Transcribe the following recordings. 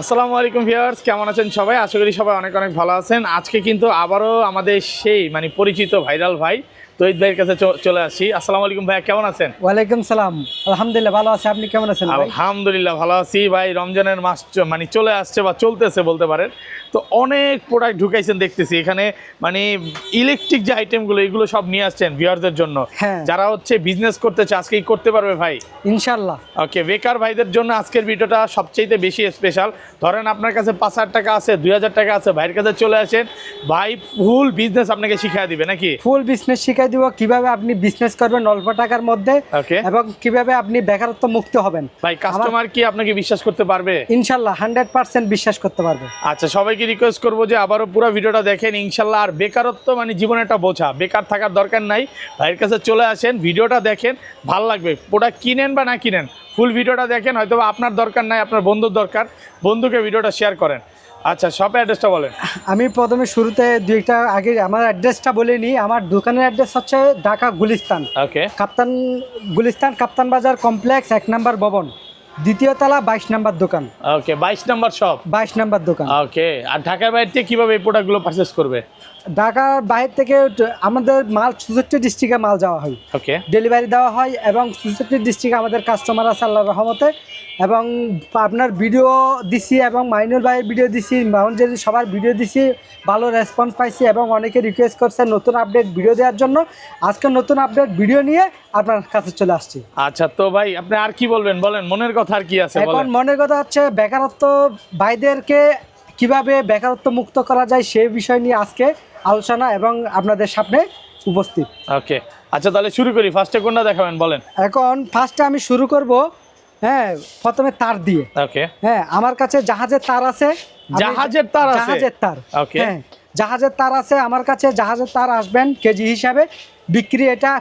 আসসালামু আলাইকুম ভিউয়ার্স কেমন আছেন সবাই? আশা করি সবাই অনেক অনেক ভালো আছেন। আজকে কিন্তু আবারও আমাদের সেই মানে পরিচিত ভাইরাল ভাই তৈদ ভাইয়ের কাছে চলে আসি। আসসালামু আলাইকুম ভাই কেমন আছেন? ওয়ালাইকুম সালাম। আলহামদুলিল্লাহ ভালো আছি। আপনি কেমন আছেন? আলহামদুলিল্লাহ ভালো আছি। ভাই রমজানের মাস মানে চলে আসছে বা চলতেছে বলতে পারেন। তো অনেক প্রোডাক্ট ঢুকাইছেন দেখতেছি। এখানে মানে ইলেকট্রিক যে আইটেমগুলো এগুলো সব নিয়ে আসছেন ভিউয়ারদের জন্য। হ্যাঁ। যারা হচ্ছে বিজনেস করতে চায় আজকেই করতে পারবে ভাই। ইনশাল্লাহ ওকে বেকার ভাইদের জন্য আজকের ভিডিওটা সবচেয়ে বেশি স্পেশাল ধরেন আপনার কাছে পাঁচ হাজার টাকা আছে দুই হাজার টাকা আছে ভাইয়ের কাছে চলে আসেন ভাই ফুল বিজনেস আপনাকে শিখিয়ে দিবে নাকি? ফুল বিজনেস শিখাই দিব কীভাবে আপনি বিজনেস করবেন অল্প টাকার মধ্যে ওকে। এবং কীভাবে আপনি বেকারত্ব মুক্ত হবেন। ভাই কাস্টমার কি আপনাকে বিশ্বাস করতে পারবে? ইনশাল্লাহ হান্ড্রেড পার্সেন্ট বিশ্বাস করতে পারবে। আচ্ছা সবাইকে রিকোয়েস্ট করব যে আবারও পুরো ভিডিওটা দেখেন ইনশাল্লাহ। আর বেকারত্ব মানে জীবনে একটা বোঝা। বেকার থাকার দরকার নাই। ভাইয়ের কাছে চলে আসেন ভিডিওটা দেখেন ভালো লাগবে। প্রোডাক্ট কিনেন বা না কিনেন ফুল ভিডিওটা দেখেন হয়তো আপনার দরকার নাই আপনার বন্ধুর দরকার বন্ধুকে ভিডিওটা শেয়ার করেন। আচ্ছা শপে অ্যাড্রেসটা বলেন। আমি প্রথমে শুরুতে দুইটা আগে আমার অ্যাড্রেসটা বলে নিই। আমার দোকানের অ্যাড্রেস হচ্ছে ঢাকা গুলিস্তান। ওকে কাপ্তান গুলিস্তান কাপ্তান বাজার কমপ্লেক্স এক নাম্বার ভবন। দ্বিতীয় তলা বাইশ নাম্বার দোকান। ওকে বাইশ নাম্বার শপ বাইশ নাম্বার দোকান। ওকে আর ঢাকার বাইরে কীভাবে এই প্রোডাক্টগুলো পারচেস করবে? ঢাকার বাইরে থেকে আমাদের মাল চৌষট্টি ডিস্ট্রিক্টে মাল যাওয়া হয়। ওকে ডেলিভারি দেওয়া হয় এবং চৌষট্টি ডিস্ট্রিক্টে আমাদের কাস্টমার আছে আল্লাহ রহমতে। এবং আপনার ভিডিও দিছি এবং মাইনুল ভাইয়ের ভিডিও দিছি মাউন্টের সবার ভিডিও দিছি ভালো রেসপন্স পাইছি এবং অনেকে রিকোয়েস্ট করছে নতুন আপডেট ভিডিও দেওয়ার জন্য। আজকে নতুন আপডেট ভিডিও নিয়ে আপনার কাছে চলে আসছি। আচ্ছা তো ভাই আপনি আর কি বলবেন? বলেন মনের কথা আর কি আছে? এখন মনের কথা হচ্ছে বেকারত্ব ভাইদেরকে কীভাবে বেকারত্ব মুক্ত করা যায় সেই বিষয় নিয়ে আজকে আলোচনা এবং আপনাদের সামনে উপস্থিত। ওকে আচ্ছা তাহলে শুরু করি। ফার্স্টে কোনটা দেখাবেন বলেন? এখন ফার্স্টে আমি শুরু করব হ্যাঁ প্রথমে তার দিয়ে। ওকে। হ্যাঁ আমার কাছে জাহাজের তার আছে। জাহাজের তার আছে? জাহাজের তার। ওকে। হ্যাঁ জাহাজের তার আছে আমার কাছে জাহাজের তার আসবেন কেজি হিসাবে। বিক্রি এটা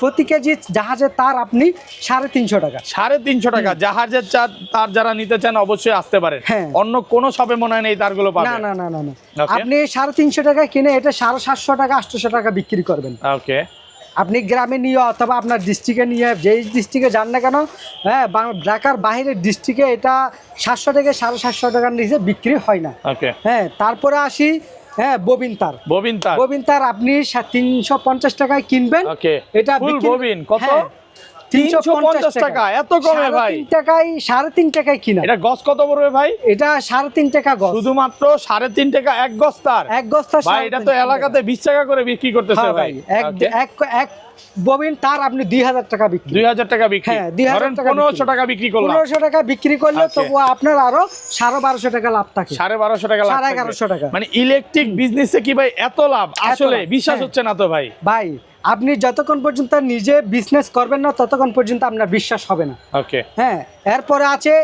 প্রতি কেজি জাহাজের তার আপনি সাড়ে তিনশো টাকা। সাড়ে তিনশো টাকা। জাহাজের চা তার যারা নিতে চান অবশ্যই আসতে পারেন। হ্যাঁ। অন্য কোনো শপে মনে হয় নেই তারগুলো না না না না না। আপনি সাড়ে তিনশো টাকা কিনে এটা সাড়ে সাতশো টাকা আটশোশো টাকা বিক্রি করবেন। ওকে আপনি গ্রামে নিয়ে অথবা আপনার ডিস্ট্রিক্টে নিয়ে যেই ডিস্ট্রিক্টে যান না কেন হ্যাঁ ঢাকার বাইরের ডিস্ট্রিক্টে এটা সাতশো থেকে সাড়ে সাতশো টাকার নিচে বিক্রি হয় না। হ্যাঁ তারপরে আসি হ্যাঁ ববিন তার। ববিন তার। ববিন তার আপনি তিনশো পঞ্চাশ টাকায় কিনবেন। এটা ববিন। কত? হ্যাঁ, 350 টাকা, এত কমে ভাই? টাকায় টাকায় কিনা? এটা গজ কত পড়বে ভাই? এটা সাড়ে তিন টাকা শুধুমাত্র টাকা এক তার। এক গজটা ভাই এটা তো এলাকাতে বিশ টাকা করে বিক্রি করতেছে হ্যাঁ ভাই। ভাই এক এক এক ববিন তার আপনি দুই হাজার টাকা বিক্রি। দুই হাজার টাকা বিক্রি। হ্যাঁ, 2000 টাকা বিক্রি। টাকা বিক্রি করলাম। পনেরোশো টাকা বিক্রি করলে. তবুও আপনার আরও সাড়ে বারোশো টাকা লাভ থাকে। সাড়ে বারোশো টাকা লাভ সাড়ে থাকবে। এগারোশো টাকা। মানে ইলেকট্রিক বিজনেসে কি ভাই এত লাভ? আসলে বিশ্বাস হ্যাঁ। হচ্ছে না তো ভাই। ভাই আপনি যতক্ষণ পর্যন্ত নিজে বিজনেস করবেন না ততক্ষণ পর্যন্ত আপনার বিশ্বাস হবে না। ওকে হ্যাঁ এরপরে আছে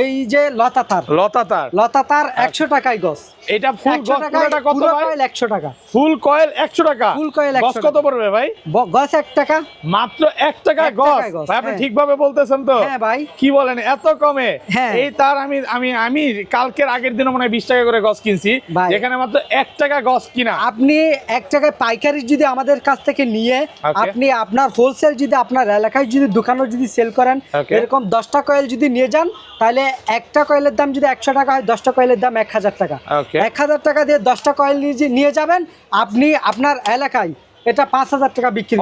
এই যে লতাতার। লতাতার। লতাতার লতা তার একশো টাকায় গজ এটা ফুল পুরোটা কত ভাই? কয়েল একশো টাকা। ফুল কয়েল একশো টাকা। ফুল কয়েল গজ 100 কত পড়বে ভাই? গজ এক টাকা। মাত্র এক টাকায় এক গজ টাকায় গজ, ভাই আপনি হ্যাঁ। ঠিকভাবে বলতেছেন তো। হ্যাঁ ভাই। কি বলেন? এত কমে। হ্যাঁ। এই তার আমি আমি আমি কালকের আগের দিনে মনে হয় বিশ টাকা করে গজ কিনছি। যেখানে মাত্র এক টাকা গজ কিনা। আপনি এক টাকায় পাইকারি যদি আমাদের কাছ থেকে নিয়ে আপনি আপনার হোলসেল যদি আপনার এলাকায় যদি দোকানও যদি সেল করেন. এরকম দশটা কয়েল যদি নিয়ে যান তাহলে একটা কয়েলের দাম যদি একশো টাকা হয় দশটা কয়েলের দাম এক হাজার টাকা। Okay. এক হাজার টাকা দিয়ে দশটা কয়েল নিয়ে যাবেন আপনি আপনার এলাকায় এটা পাঁচ হাজার টাকা বিক্রি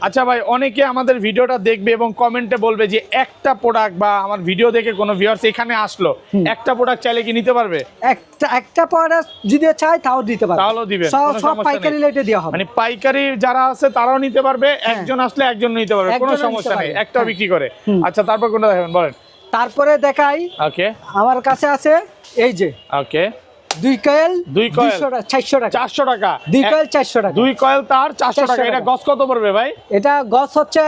আচ্ছা ভাই অনেকে আমাদের ভিডিওটা দেখবে এবং কমেন্টে বলবে যে একটা প্রোডাক্ট বা আমার ভিডিও দেখে কোনো ভিউয়ার্স এখানে আসলো। একটা প্রোডাক্ট চাইলে কি নিতে পারবে? একটা একটা প্রোডাক্ট যদি চাই তাও দিতে পারবে। তাহলেও দিবেন, সব পাইকারি। রেটে দেওয়া হবে। মানে পাইকারি যারা আছে তারাও নিতে পারবে একজন আসলে একজন নিতে পারবে কোনো সমস্যা নেই। একটাও হ্যাঁ। বিক্রি করে। আচ্ছা তারপর কোনটা দেখাবেন বলেন। তারপরে দেখাই। ওকে আমার কাছে আছে এই যে। ওকে দুই কয়েল দুই কয়েল। টাকা চারশো টাকা। চারশো টাকা। দুই কয়েল চারশো টাকা। দুই কয়েল তার চারশো টাকা। এটা টাকা। কত পড়বে ভাই? এটা গছ হচ্ছে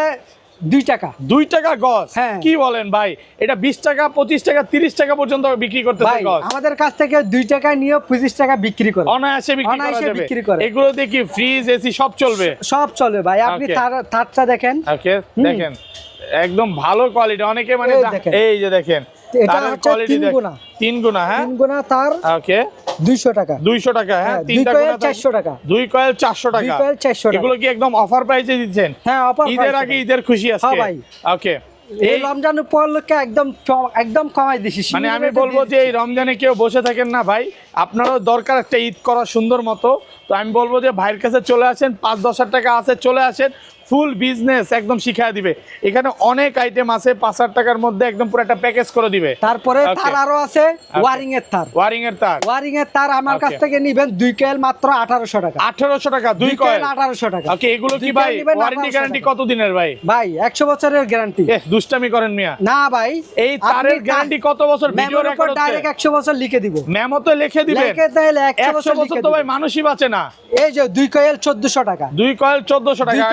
দুই টাকা। দুই টাকা হ্যাঁ। কি বলেন ভাই? এটা বিশ টাকা পঁচিশ টাকা তিরিশ টাকা পর্যন্ত বিক্রি করতেছে ভাই আমাদের কাছ থেকে দুই টাকায় নিয়ে পঁচিশ টাকা বিক্রি করে। অনায়াসে অনায়াসে বিক্রি করে। এগুলো দেখি ফ্রিজ এসি সব চলবে? সব চলবে ভাই। আপনি তার তারটা দেখেন। দেখেন। একদম ভালো কোয়ালিটি অনেকে মানে এই যে দেখেন। এটা হচ্ছে তিন গুণা। তিন গুণা হ্যাঁ? তিন গুণা তার ওকে টাকা। টাকা হ্যাঁ? হ্যাঁ, তিনটা গুণা থাকে- চারশো টাকা। দুই কয়েল চারশো দুই কয়েল চারশো টাকা। এগুলো কি একদম অফার প্রাইসে দিচ্ছেন? হ্যাঁ অফার ঈদের আগে ঈদের খুশি হ্যাঁ ভাই। ওকে এই রমজান উপলক্ষে একদম একদম কমাই দিছি মানে আমি বলব যে এই রমজানে কেউ বসে থাকেন না ভাই। আপনারও দরকার একটা ঈদ করা সুন্দর মতো। তো আমি বলব যে ভাইয়ের কাছে চলে আসেন পাঁচ দশ হাজার টাকা আছে চলে আসেন। ফুল বিজনেস একদম শিখায় দিবে। এখানে অনেক আইটেম আছে পাঁচ হাজার টাকার মধ্যে একদম পুরো একটা প্যাকেজ করে দিবে। তারপরে তার আরও আছে ওয়ারিং এর তার। ওয়ারিং এর তার। ওয়ারিং এর তার আমার কাছ থেকে নিবেন দুই কয়েল মাত্র আঠারোশো টাকা। আঠারোশো টাকা দুই কয়েল। আঠারোশো টাকা। ওকে এগুলো কি ভাই? Warranty guarantee. কত দিনের ভাই? ভাই একশো বছরের গ্যারান্টি এ দুষ্টামি করেন মিয়া। না ভাই এই তারের গ্যারান্টি কত বছর? ভিডিও রেকর্ড ডাইরেক্ট একশো বছর লিখে দিব। মেমো তো লিখে দিবেন। লিখে তাহলে একশো একশো বছর বছর তো ভাই মানুষই বাঁচে না। এই যে দুই কয়েল চোদ্দশো টাকা। দুই কয়েল চোদ্দশো টাকা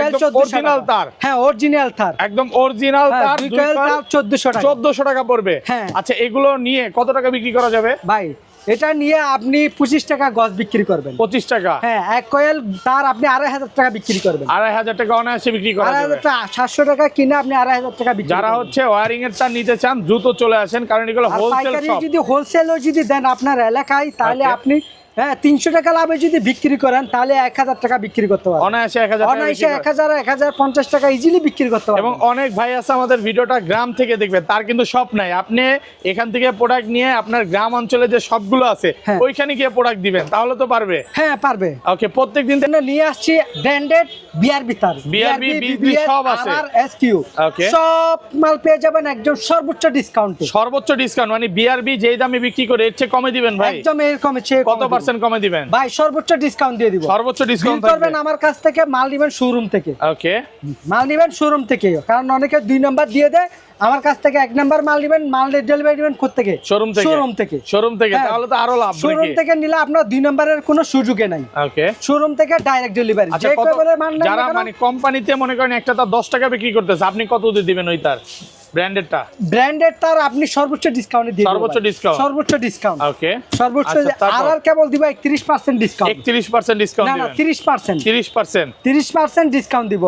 অরিজিনাল তার? হ্যাঁ অরিজিনাল তার। একদম অরিজিনাল হ্যাঁ, তার দুই কয়েল তার চোদ্দশো টাকা। চোদ্দশো টাকা পড়বে। হ্যাঁ। আচ্ছা এগুলো নিয়ে কত টাকা বিক্রি করা যাবে? ভাই এটা নিয়ে আপনি পঁচিশ টাকা গজ বিক্রি করবেন। পঁচিশ টাকা? হ্যাঁ এক কয়েল তার আপনি আড়াই হাজার টাকা বিক্রি করবেন। আড়াই হাজার টাকা অনায়াসে বিক্রি করা আড়াই যাবে। হাজার টাকা সাতশো টাকা কিনে আপনি আড়াই হাজার টাকা বিক্রি যারা হচ্ছে ওয়ারিং এর তার নিতে চান দ্রুত চলে আসেন কারণ এগুলো হোলসেল যদি হোলসেলও যদি দেন আপনার এলাকায় তাহলে আপনি হ্যাঁ তিনশো টাকা লাভে যদি বিক্রি করেন তাহলে এক হাজার টাকা বিক্রি করতে পারবেন। অনায়াসে এক হাজার অনায়াসে এক হাজার এক হাজার পঞ্চাশ টাকা ইজিলি বিক্রি করতে এবং অনেক ভাই আছে আমাদের ভিডিওটা গ্রাম থেকে দেখবে তার কিন্তু শপ নাই। আপনি এখান থেকে প্রোডাক্ট নিয়ে আপনার গ্রাম অঞ্চলে যে শপগুলো আছে হ্যাঁ। ওইখানে গিয়ে প্রোডাক্ট দিবেন তাহলে তো পারবে। হ্যাঁ পারবে। ওকে প্রত্যেক দিন নিয়ে আসছি ব্র্যান্ডেড বিআর বিতার সব আছে। আর এসকিউ Okay. সব মাল পেয়ে যাবেন একদম সর্বোচ্চ ডিসকাউন্টে সর্বোচ্চ ডিসকাউন্ট মানে বিআরবি যেই দামে বিক্রি করে এর চেয়ে কমে দিবেন ভাই? একদম এরকম চেয়ে কত পার্সেন্ট কমে দিবেন? ভাই সর্বোচ্চ ডিসকাউন্ট দিয়ে দিব। সর্বোচ্চ ডিসকাউন্ট করবেন আমার কাছ থেকে মাল নেবেন শোরুম থেকে। ওকে মাল নেবেন শোরুম থেকে। কারণ অনেকে দুই নাম্বার দিয়ে দেয় আমার কাছ থেকে এক নাম্বার মাল নেবেন মাল ডেলিভারি নেবেন থেকে? শোরুম থেকে। শোরুম থেকে। শোরুম থেকে হ্যাঁ। তাহলে তো আরও লাভ শোরুম থেকে নিলে আপনার দুই নাম্বারের কোনো সুযোগে নাই। ওকে শোরুম থেকে ডাইরেক্ট ডেলিভারি আচ্ছা যে কত মাল যারা মানে কোম্পানিতে মনে করেন একটা তার দশ টাকা বিক্রি করতেছে আপনি কত দিয়ে দিবেন ওই তার? ব্র্যান্ডেডটা? ব্র্যান্ডেড আপনি সর্বোচ্চ ডিসকাউন্টে দিয়ে সর্বোচ্চ discount? সর্বোচ্চ ডিসকাউন্ট ওকে। সর্বোচ্চ আর আর কেবল দিব 31% ডিসকাউন্ট একত্রিশ পার্সেন্ট ডিসকাউন্ট না না 30% তিরিশ পার্সেন্ট 30% ডিসকাউন্ট দিব।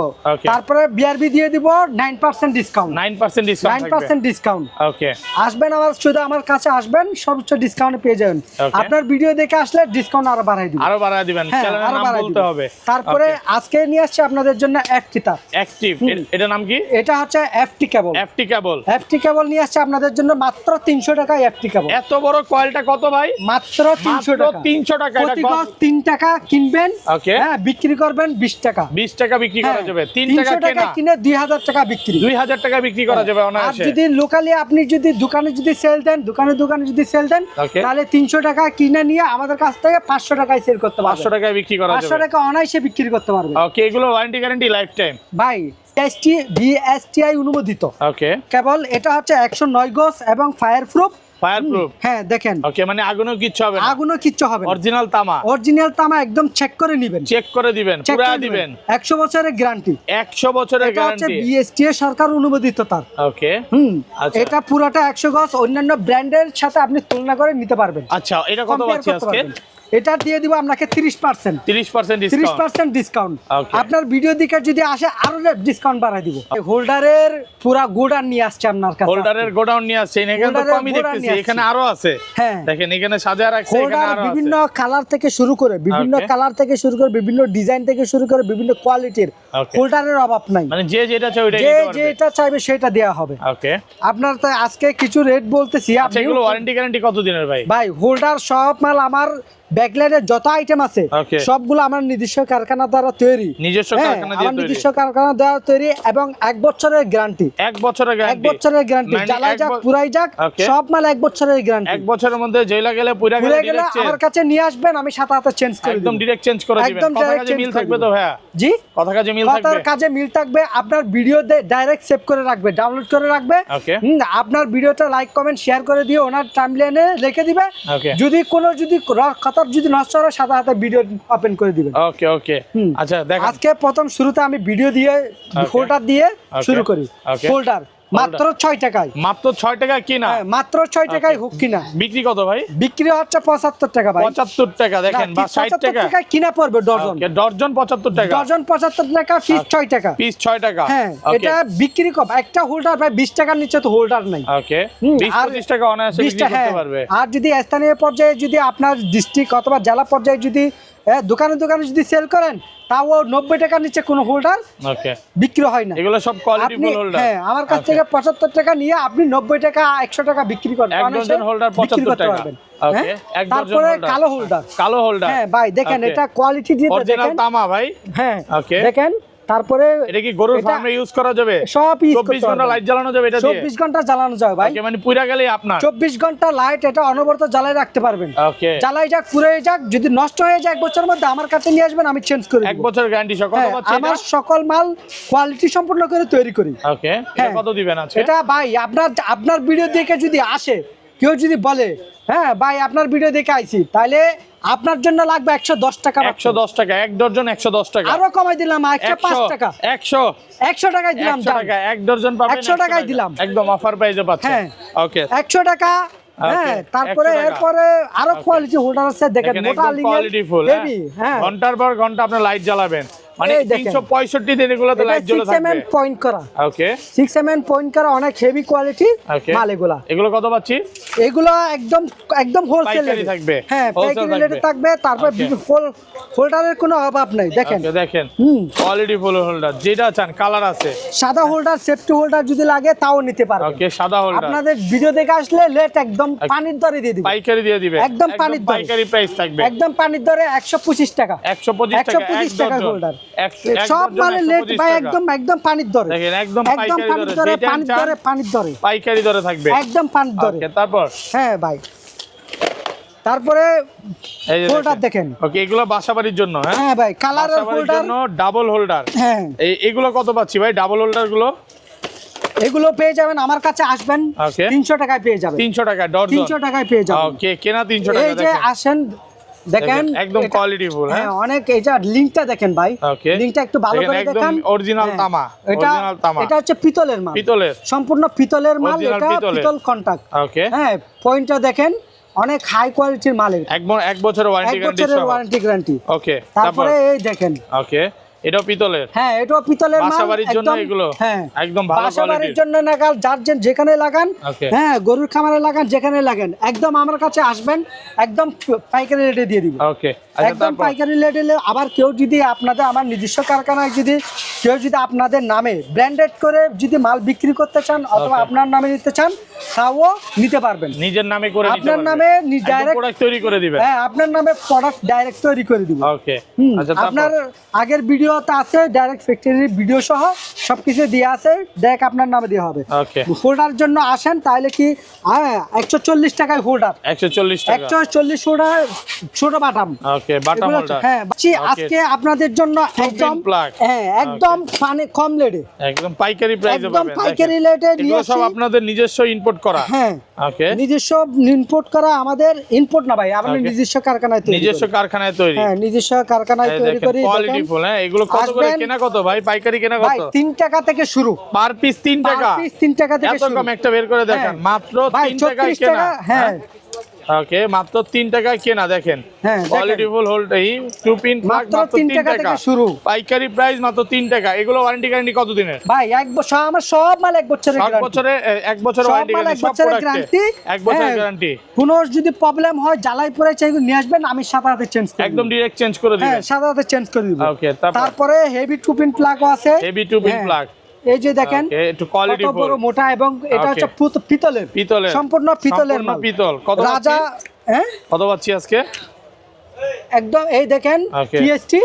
তারপরে বিআরবি দিয়ে দিব 9% discount nine percent discount 9% discount okay. আসবেন আমার শুধু আমার কাছে আসবেন সর্বোচ্চ ডিসকাউন্ট পেয়ে যাবেন। আপনার ভিডিও দেখে আসলে ডিসকাউন্ট আরও বাড়াই দিব আরও বাড়ায় দিবেন। চ্যানেলের নাম বাড়াই বলতে হবে। তারপরে আজকে নিয়ে আসছে আপনাদের জন্য অ্যাক্টিভ এটার নাম কি? এটা হচ্ছে FT cable FT cable FT cable নিয়ে আসছে আপনাদের জন্য মাত্র তিনশো টাকা এফটি কেবল এত বড় কয়েলটা কত ভাই? মাত্র তিনশো মাত্র টাকা। তিনশো টাকা এটা তিন টাকা কিনবেন ওকে হ্যাঁ বিক্রি করবেন বিশ টাকা। বিশ টাকা বিক্রি করা হ্যাঁ, যাবে। তিন 300 টাকা কেনা। কিনে দুই হাজার টাকা বিক্রি। দুই হাজার টাকা বিক্রি করা যাবে আর যদি লোকালি আপনি যদি দোকানে যদি সেল দেন দোকানে দোকানে যদি সেল দেন তাহলে তিনশো টাকা কিনে নিয়ে আমাদের কাছ থেকে পাঁচশো টাকায় সেল করতে পাঁচশো পারবেন টাকায় বিক্রি করা পাঁচশো যাবে। টাকা অনায়াসে বিক্রি করতে পারবেন। ওকে এগুলো ওয়ারেন্টি গ্যারান্টি লাইফ টাইম ভাই এসটি বিএসটিআই অনুমোদিত। ওকে কেবল এটা হচ্ছে একশো নয় গজ এবং ফায়ার প্রুফ ফায়ার হ্যাঁ দেখেন। ওকে মানে আগুনও কিচ্ছু হবে না। আগুনও কিচ্ছু হবে না। অরিজিনাল তামা। অরিজিনাল তামা একদম চেক করে নিবেন। চেক করে দিবেন করে দিবেন। একশো বছরের গ্যারান্টি একশো বছরের এটা হচ্ছে গ্যারান্টি বিএসটিএ সরকার অনুমোদিত তার। ওকে হুম আচ্ছা। এটা পুরোটা একশো গজ। অন্যান্য ব্র্যান্ডের সাথে আপনি তুলনা করে নিতে পারবেন। আচ্ছা এটা কত করতে আজকে। এটা দিয়ে দিব আপনাকে তিরিশ পার্সেন্ট তিরিশ পার্সেন্ট তিরিশ ডিসকাউন্ট পার্সেন্ট ডিসকাউন্ট আপনার ভিডিও দিকে যদি আসে আরও ডিসকাউন্ট বাড়াই দিব। হোল্ডারের পুরা গোডার নিয়ে আসছে আপনার কাছে। হোল্ডারের গোডাউন নিয়ে আসছে এখানে তো কমই দেখতেছি এখানে আরও আছে। হ্যাঁ। দেখেন এখানে সাজা রাখছে এখানে আরও বিভিন্ন কালার থেকে শুরু করে বিভিন্ন কালার থেকে শুরু করে বিভিন্ন ডিজাইন থেকে শুরু করে বিভিন্ন কোয়ালিটির হোল্ডারের অভাব নাই। মানে যে যেটা চাই ওইটাই যে যেটা চাইবে সেটা দেওয়া হবে। ওকে আপনার তো আজকে কিছু রেট বলতেছি আচ্ছা আপনি এগুলো ওয়ারেন্টি গ্যারান্টি কত দিনের ভাই? ভাই হোল্ডার সব মাল আমার ব্যাকলাইটের যত আইটেম আছে সবগুলো আমার নিজস্ব কারখানা দ্বারা তৈরি। নিজস্ব হ্যাঁ, কারখানা দিয়ে তৈরি। নিজস্ব কারখানা দ্বারা তৈরি এবং এক বছরের গ্যারান্টি এক বছরের এক বছরের গ্যারান্টি মানে জ্বালাই যাক পুরাই যাক সব মাল এক বছরের গ্যারান্টি এক বছরের মধ্যে জেলা গেলে পুরা গেলে গেলে আমার কাছে নিয়ে আসবেন আমি সাথে সাথে চেঞ্জ করে একদম চেঞ্জ করে দিবেন। একদম কথা কাজে মিল থাকবে তো। ভাইয়া জি? কথা কাজে মিল কথার থাকবে। কাজে মিল থাকবে আপনার ভিডিও ডাইরেক্ট সেভ করে রাখবে ডাউনলোড করে রাখবে। আপনার ভিডিওটা লাইক কমেন্ট শেয়ার করে দিয়ে ওনার টাইমলাইনে রেখে দিবে। যদি কোনো যদি কথার যদি নষ্ট হয় সাথে সাথে ভিডিও ওপেন করে দিবেন। ওকে ওকে আচ্ছা দেখেন আজকে প্রথম শুরুতে আমি ভিডিও দিয়ে ফোল্ডার দিয়ে শুরু করি. ফোল্ডার মাত্র ছয় টাকায়। মাত্র ছয় টাকা কিনা? হ্যাঁ, মাত্র ছয় টাকায় Okay. হুক কিনা। বিক্রি কত ভাই? বিক্রি হচ্ছে পঁচাত্তর টাকা ভাই। পঁচাত্তর টাকা দেখেন বা 75 টাকা। টাকায় কিনা পড়বে ডজন। ডর্জন পঁচাত্তর টাকা। ডজন পঁচাত্তর টাকা পিস ছয় টাকা। পিস ছয় টাকা। হ্যাঁ এটা বিক্রি কম। একটা হোল্ডার ভাই বিশ টাকার নিচে তো হোল্ডার নাই। ওকে। হুম, বিশ আর পঁচিশ টাকা অনায়াসে বিক্রি করতে হ্যাঁ পারবে। আর যদি স্থানীয় পর্যায়ে যদি আপনার ডিস্ট্রিক্ট অথবা জেলা পর্যায়ে যদি এ, দোকানে দোকানে যদি সেল করেন তাও নব্বই টাকার নিচে কোনো হোল্ডার বিক্রি হয় না। এগুলো সব কোয়ালিটি আপনি হোল্ডার হ্যাঁ আমার কাছ থেকে পঁচাত্তর টাকা নিয়ে আপনি নব্বই টাকা একশো টাকা বিক্রি করেন। হোল্ডার করতে টাকা। পারবেন। হ্যাঁ? তারপরে কালো হোল্ডার কালো হোল্ডার হ্যাঁ ভাই দেখেন এটা কোয়ালিটি দিয়ে দেখেন। তামা ভাই। হ্যাঁ দেখেন। তারপরে এটা কি গরুর ফার্মে ইউজ করা যাবে? সব ইউজ 24 ঘণ্টা লাইট জ্বালানো যাবে এটা দিয়ে? চব্বিশ ঘণ্টা জ্বালানো যায় ভাই। মানে পুরা গেলেই আপনার। চব্বিশ ঘণ্টা লাইট এটা অনবরত জ্বালাই রাখতে পারবেন। ওকে। জ্বালাই যাক পুড়ে যাক যদি নষ্ট হয়ে যায় এক বছরের মধ্যে আমার কাছে নিয়ে আসবেন আমি চেঞ্জ করে এক বছর গ্যারান্টি সকল হ্যাঁ, আমার সকল মাল কোয়ালিটি সম্পূর্ণ করে তৈরি করি। ওকে এটা হ্যাঁ। কত দিবেন আছে এটা ভাই আপনার আপনার ভিডিও দেখে যদি আসে কেউ যদি বলে হ্যাঁ ভাই আপনার ভিডিও দেখে আইছি তাহলে আপনার জন্য লাগবে একশো দশ টাকা মাত্র। 110 টাকা এক ডজন 110 টাকা। আরও কমাই দিলাম একশো পাঁচ টাকা। 100 একশো টাকায় দিলাম টাকা এক পাবেন 100 টাকায় দিলাম। একদম অফার প্রাইসে পাচ্ছেন। হ্যাঁ। ওকে একশো টাকা হ্যাঁ তারপরে এরপরে আরও কোয়ালিটি হোল্ডার আছে দেখেন মোটা লিঙ্গের হেভি হ্যাঁ। ঘণ্টার পর ঘণ্টা আপনি লাইট জ্বালাবেন। মানে 365 দিন লাইট জ্বলে থাকবে। পয়েন্ট করা। ওকে পয়েন্ট করা অনেক হেভি কোয়ালিটি মাল এগুলা। এগুলো কত পাচ্ছি? এগুলো একদম একদম হোলসেল থাকবে। হ্যাঁ পাইকারি রেটে থাকবে। তারপর ফুল হোল্ডারের কোনো অভাব নাই দেখেন। দেখেন। হুম। কোয়ালিটি ফুল হোল্ডার যেটা চান কালার আছে। সাদা হোল্ডার সেফটি হোল্ডার যদি লাগে তাও নিতে পারবেন। ওকে সাদা হোল্ডার আপনাদের ভিডিও দেখে আসলে লেট একদম পানির দরে দিয়ে দিব। পাইকারি দিয়ে দিবে। একদম পানির দরে। পাইকারি প্রাইস থাকবে। একদম পানির দরে একশো পঁচিশ টাকা। 125 একশো টাকা এক পঁচিশ টাকা হোল্ডার সব মানে লেট ভাই একদম একদম পানির দরে। দেখেন একদম একদম পানির দরে। পানির দরে পানির দরে। পাইকারি দরে থাকবে। একদম পানির দরে। তারপর? হ্যাঁ ভাই। তারপরে হোল্ডার দেখেন। ওকে এগুলো বাসাবাড়ির জন্য হ্যাঁ? হ্যাঁ ভাই কালারের হোল্ডার জন্য ডাবল হোল্ডার হ্যাঁ। এই এগুলো কত পাচ্ছি ভাই? ডাবল হোল্ডারগুলো? এগুলো পেয়ে যাবেন আমার কাছে আসবেন. তিনশো টাকায় পেয়ে যাবেন। 300 টাকা তিনশো টাকায় পেয়ে যাবেন। ওকে কেনা 300 টাকা এই যে আসেন দেখেন একদম কোয়ালিটি ফুল হ্যাঁ? হ্যাঁ অনেক এটা লিংকটা দেখেন ভাই লিংকটা একটু ভালো করে দেখেন। অরিজিনাল হ্যাঁ, তামা, এটা তামা। এটা হচ্ছে পিতলের মাল। পিতলের। সম্পূর্ণ পিতলের মাল এটা পিতল কন্টাক্ট ওকে হ্যাঁ পয়েন্টটা দেখেন অনেক হাই কোয়ালিটির মাল এক বছরের ওয়ারেন্টি গ্যারান্টি বছরের ওয়ারেন্টি গ্যারান্টি ওকে তারপরে এই দেখেন। ওকে এটাও পিতলের? হ্যাঁ এটাও পিতলের বাসাবাড়ির জন্য এগুলো? হ্যাঁ। একদম ভালো বাসাবাড়ির জন্য যার যেখানে লাগান হ্যাঁ গরুর খামারে লাগান যেখানে লাগান একদম আমার কাছে আসবেন একদম পাইকারি রেটে দিয়ে দিব। ওকে আচ্ছা একদম পাইকারি রেটে আবার কেউ যদি আপনাদের আমার নিজস্ব কারখানায় যদি কেউ যদি আপনাদের নামে ব্র্যান্ডেড করে যদি মাল বিক্রি করতে চান অথবা আপনার নামে নিতে চান তাও নিতে পারবেন। নিজের নামে করে আপনার নামে প্রোডাক্ট তৈরি করে দিবেন। হ্যাঁ আপনার নামে প্রোডাক্ট ডাইরেক্ট তৈরি করে দিব। ওকে আচ্ছা আপনার আগের ভিডিওতে আছে ডাইরেক্ট ফ্যাক্টরির ভিডিও সহ সবকিছু দিয়ে আছে ডাইরেক্ট আপনার নামে দিয়ে হবে। ওকে হোল্ডার জন্য আসেন তাহলে কি হ্যাঁ একশো চল্লিশ টাকায় হোল্ডার 140 টাকা। একশো চল্লিশ হোল্ডার ছোট বাটাম। হ্যাঁ আজকে আপনাদের জন্য একদম হ্যাঁ একদম পানি কম লেডে একদম পাইকারি প্রাইসে একদম পাইকারি দেখেন। রেটে নিয়ে সব আপনাদের নিজস্ব ইম্পোর্ট করা। হ্যাঁ। ওকে নিজস্ব ইনপুট করা আমাদের ইনপুট না ভাই আমাদের নিজস্ব কারখানায় তৈরি নিজস্ব কারখানায় তৈরি। হ্যাঁ নিজস্ব কারখানায় তৈরি করি কোয়ালিটি ফুল হ্যাঁ এগুলো কত করে কেনা কত ভাই? পাইকারি কেনা ভাই কত? তিন টাকা থেকে শুরু। পার পিস 3 পার টাকা? পিস তিন টাকা থেকে এত কম একটা বের করে দেখান। হ্যাঁ। মাত্র 3 টাকায় কেনা। টাকা হ্যাঁ। ওকে মাত্র 3 টাকায় কেনা দেখেন। হ্যাঁ। Quality full two pin plug মাত্র মাত্র তিন 3 টাকা টাকা। থেকে শুরু। পাইকারি প্রাইস মাত্র 3 টাকা। এগুলো ওয়ারেন্টি গ্যারান্টি কত দিনের? ভাই এক বছর আমার সব মাল এক বছরের এক guarantee। বছরে এক বছর সব ওয়ারেন্টি গ্যারান্টি সব বছরের গ্যারান্টি এক বছরের গ্যারান্টি কোনো যদি প্রবলেম হয় জ্বালাই পরে চাই নিয়ে আসবেন আমি সাথে চেঞ্জ করে একদম দিব। ডিরেক্ট চেঞ্জ করে হ্যাঁ দিবেন। সাথে চেঞ্জ করে দিব। ওকে তারপরে হেভি টু পিন প্লাগও আছে। হেভি টু পিন হ্যাঁ, প্লাগ এই যে দেখেন একটু কোয়ালিটি বড় মোটা এবং এটা. হচ্ছে পিতলের। পিতলের। সম্পূর্ণ পিতলের মাল। পিতল। কত রাজা হ্যাঁ? কত পাচ্ছি আজকে? একদম এই দেখেন পিএসটি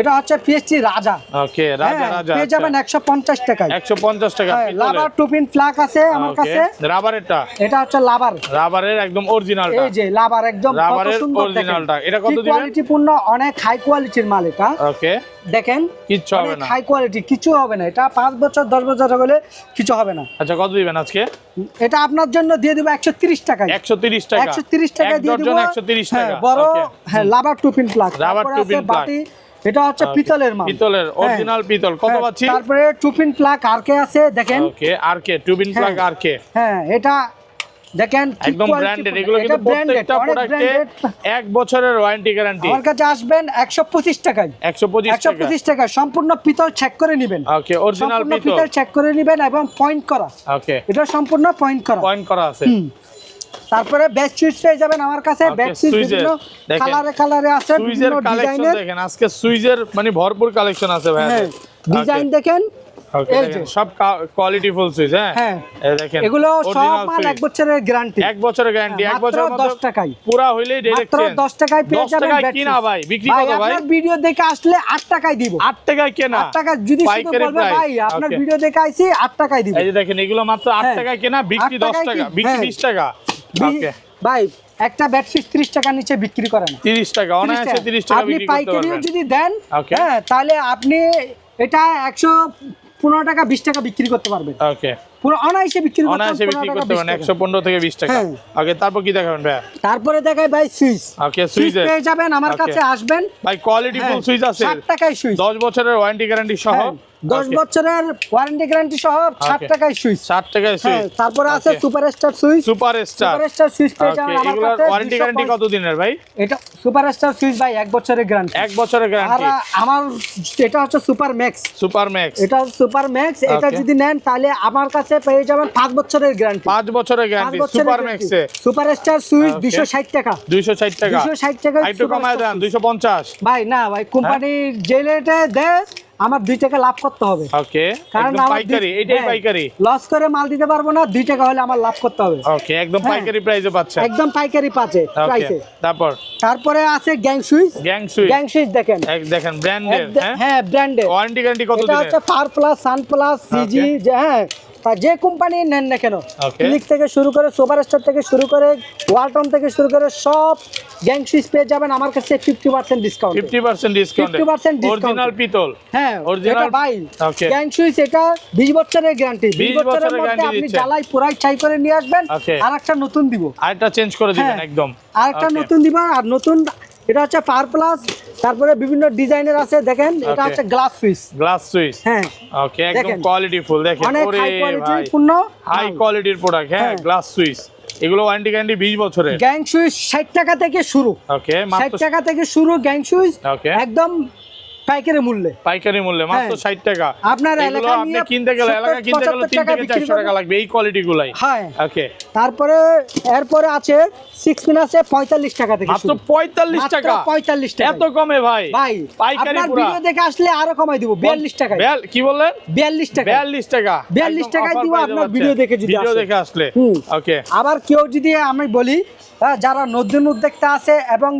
এটা হচ্ছে পিএসটি রাজা ওকে রাজা রাজা পেয়ে যাবেন একশো পঞ্চাশ টাকায়। 150 টাকা লাভার টু পিন আছে আমার কাছে। রাবারেরটা এটা হচ্ছে লাভার রাবারের একদম অরিজিনালটা এই যে লাভার একদম কত সুন্দর originalটা। এটা কত দিবেন? কোয়ালিটি পূর্ণ অনেক হাই কোয়ালিটির মাল এটা। ওকে দেখেন কিচ্ছু হবে না। হাই কোয়ালিটি কিছু হবে না। এটা পাঁচ বছর দশ বছর হলে কিছু হবে না। আচ্ছা কত দিবেন আজকে? এটা আপনার জন্য দিয়ে দেবো একশো তিরিশ টাকায়। 130 টাকা। একশো তিরিশ টাকা এক দিয়ে দিব। 130 হ্যাঁ, টাকা। বড় হ্যাঁ লাভার two pin two pin plug। এটা হচ্ছে পিতলের মাল। পিতলের হ্যাঁ। অরিজিনাল পিতল। কত হ্যাঁ, পাচ্ছি? তারপরে টু পিন প্লাগ আর কে আছে দেখেন। ওকে আর কে টুবিন হ্যাঁ। প্লাগ আর কে হ্যাঁ এটা দেখেন একদম ব্র্যান্ডেড এগুলো কিন্তু প্রত্যেকটা প্রোডাক্টে। এক বছরের ওয়ারেন্টি গ্যারান্টি আমার কাছে আসবেন একশো পঁচিশ টাকায়। 125 একশো টাকা পঁচিশ টাকা সম্পূর্ণ পিতল চেক করে নেবেন। ওকে অরিজিনাল পিতল। চেক করে নেবেন এবং পয়েন্ট করা। ওকে এটা সম্পূর্ণ পয়েন্ট করা। পয়েন্ট করা আছে। তারপরে ব্যাক সুইচ পেয়ে যাবেন আমার কাছে। ব্যাক সুইচ বিভিন্ন দেখেন। কালারে কালারে আছে সুইজের কালেকশন দেখেন আজকে সুইজের মানে ভরপুর কালেকশন আছে ভাই হ্যাঁ ডিজাইন দেখেন সব কোয়ালিটি ফুল সুইচ হ্যাঁ? হ্যাঁ। দেখেন এগুলো সব মাল এক বছরের গ্যারান্টি এক বছরের গ্যারান্টি এক মাত্র 10 টাকায়। পুরা হইলেই ডাইরেক্ট মাত্র 10 টাকায় পেয়ে 10 যাবেন টাকায়। কিনা ভাই? বিক্রি ভাই কত ভাই? আপনার ভিডিও দেখে আসলে 8 টাকায় দিব। 8 টাকায় কেনা? 8 টাকা যদি শুধু বলবে ভাই আপনার ভিডিও দেখে আইছি 8 টাকায় দিব। এই যে দেখেন এগুলো মাত্র 8 হ্যাঁ। টাকায় কেনা বিক্রি 8 10 টাকা বিক্রি হ্যাঁ। 20 টাকা। ভাই একটা ব্যাটারি 30 টাকার নিচে বিক্রি করে না 30 টাকা অনায়াসে 30 টাকা আপনি পাইকারিও যদি দেন হ্যাঁ তাহলে আপনি এটা 115 টাকা 20 টাকা বিক্রি করতে পারবেন। ওকে। পুরো অনায়াসে বিক্রি অনায়াসে বিক্রি করতে পারেন 115 থেকে 20 টাকা। হ্যাঁ। ওকে তারপর কি দেখাবেন ভাই তারপরে দেখায় ভাই সুইচ। ওকে সুইচ সুইচ। পেয়ে যাবেন আমার কাছে আসবেন। ভাই কোয়ালিটি ফুল সুইচ আছে। 60 টাকায় সুইচ। 10 বছরের ওয়ারেন্টি গ্যারান্টি সহ। হ্যাঁ, 10 বছরের ওয়ারেন্টি গ্যারান্টি সহ 60 টাকায় সুইচ। 60 টাকায় হ্যাঁ সুইচ। তারপরে আছে পেয়ে যাবেন আমার কাছে ওয়ারেন্টি গ্যারান্টি কত দিনের ভাই? এটা সুপার স্টার সুইচ ভাই এক বছরের গ্যারান্টি এক বছরের আর গ্যারান্টি আমার এটা হচ্ছে সুপার ম্যাক্স সুপার ম্যাক্স এটা সুপার ম্যাক্স এটা যদি নেন তাহলে আমার কাছে পেয়ে যাবেন পাঁচ বছরের গ্যারান্টি 5 বছরের গ্যারান্টি সুপার ম্যাক্সে সুপার স্টার সুইচ Okay. দুইশো ষাট টাকা। 260 টাকা। দুইশো ষাট টাকা একটু কমায় দেন 250 ভাই না ভাই কোম্পানি যে রেটে দেয় আমার দুই টাকা লাভ করতে হবে। ওকে কারণ পাইকারি এটাই পাইকারি। লস করে মাল দিতে পারব না দুই টাকা হলে আমার লাভ করতে হবে। ওকে একদম হ্যাঁ। পাইকারি প্রাইসে পাচ্ছেন। একদম পাইকারি পাচে ওকে প্রাইসে তারপর? তারপরে আছে gang switch gang switch gang switch দেখেন। এক দেখেন ব্র্যান্ডের একদম- হ্যাঁ? হ্যাঁ ব্র্যান্ডের ওয়ারেন্টি গ্যারান্টি কত এটা হচ্ছে ফার প্লাস সান প্লাস সিজি হ্যাঁ। যে কোম্পানি নেন না কেন ক্লিক থেকে শুরু করে সুপার স্টার থেকে শুরু করে ওয়ালটন থেকে শুরু করে সব গ্যাং পেয়ে যাবেন। আমার কাছে fifty percent discount 50% discount 50% discount। Original পিতল হ্যাঁ এটা ভাই এটা 20 বছরের গ্যারান্টি 20 20 বছরের মধ্যে আপনি। জ্বালাই পুরাই ছাই করে নিয়ে আসবেন. আর একটা নতুন দিব। আরেকটা চেঞ্জ করে দিবেন হ্যাঁ। একদম। আর একটা নতুন দিব আর নতুন এটা হচ্ছে ফার প্লাস তারপরে বিভিন্ন ডিজাইনের আছে দেখেন এটা হচ্ছে গ্লাস সুইচ গ্লাস সুইচ হ্যাঁ। ওকে একদম কোয়ালিটি ফুল দেখেন। অনেক হাই কোয়ালিটি পূর্ণ হাই কোয়ালিটির প্রোডাক্ট হ্যাঁ। হ্যাঁ। গ্লাস সুইচ এগুলো ওয়ারেন্টি গ্যারান্টি 20 বছরের। গ্যাং সুইচ ষাট টাকা থেকে শুরু। ওকে ষাট মাত্র টাকা থেকে শুরু গ্যাং সুইচ ওকে একদম পাইকারি মূল্যে। পাইকারি মূল্যে মাত্র হ্যাঁ। 60 টাকা। আপনার এলাকায় আপনি কিনতে গেলে এলাকা কিনতে গেলে 3 থেকে 400 টাকা লাগবে এই কোয়ালিটি গুলাই। হ্যাঁ। ওকে। তারপরে এরপরে আছে সিক্স পিন আছে পঁয়তাল্লিশ টাকা থেকে মাত্র শুরু। 45 মাত্র টাকা? 45 টাকা এত কমে ভাই? ভাই পাইকারি আপনার ভিডিও দেখে আসলে আরও কমাই দিব 42 টাকায়। বেল কি বললেন? 42 টাকা 42 টাকা। 42 একদম টাকায় দিব আপনার ভিডিও দেখে যদি ভিডিও দেখে আসলে। ওকে আবার কেউ যদি আমি বলি হ্যাঁ, যারা নতুন উদ্যোক্তা আছে এবং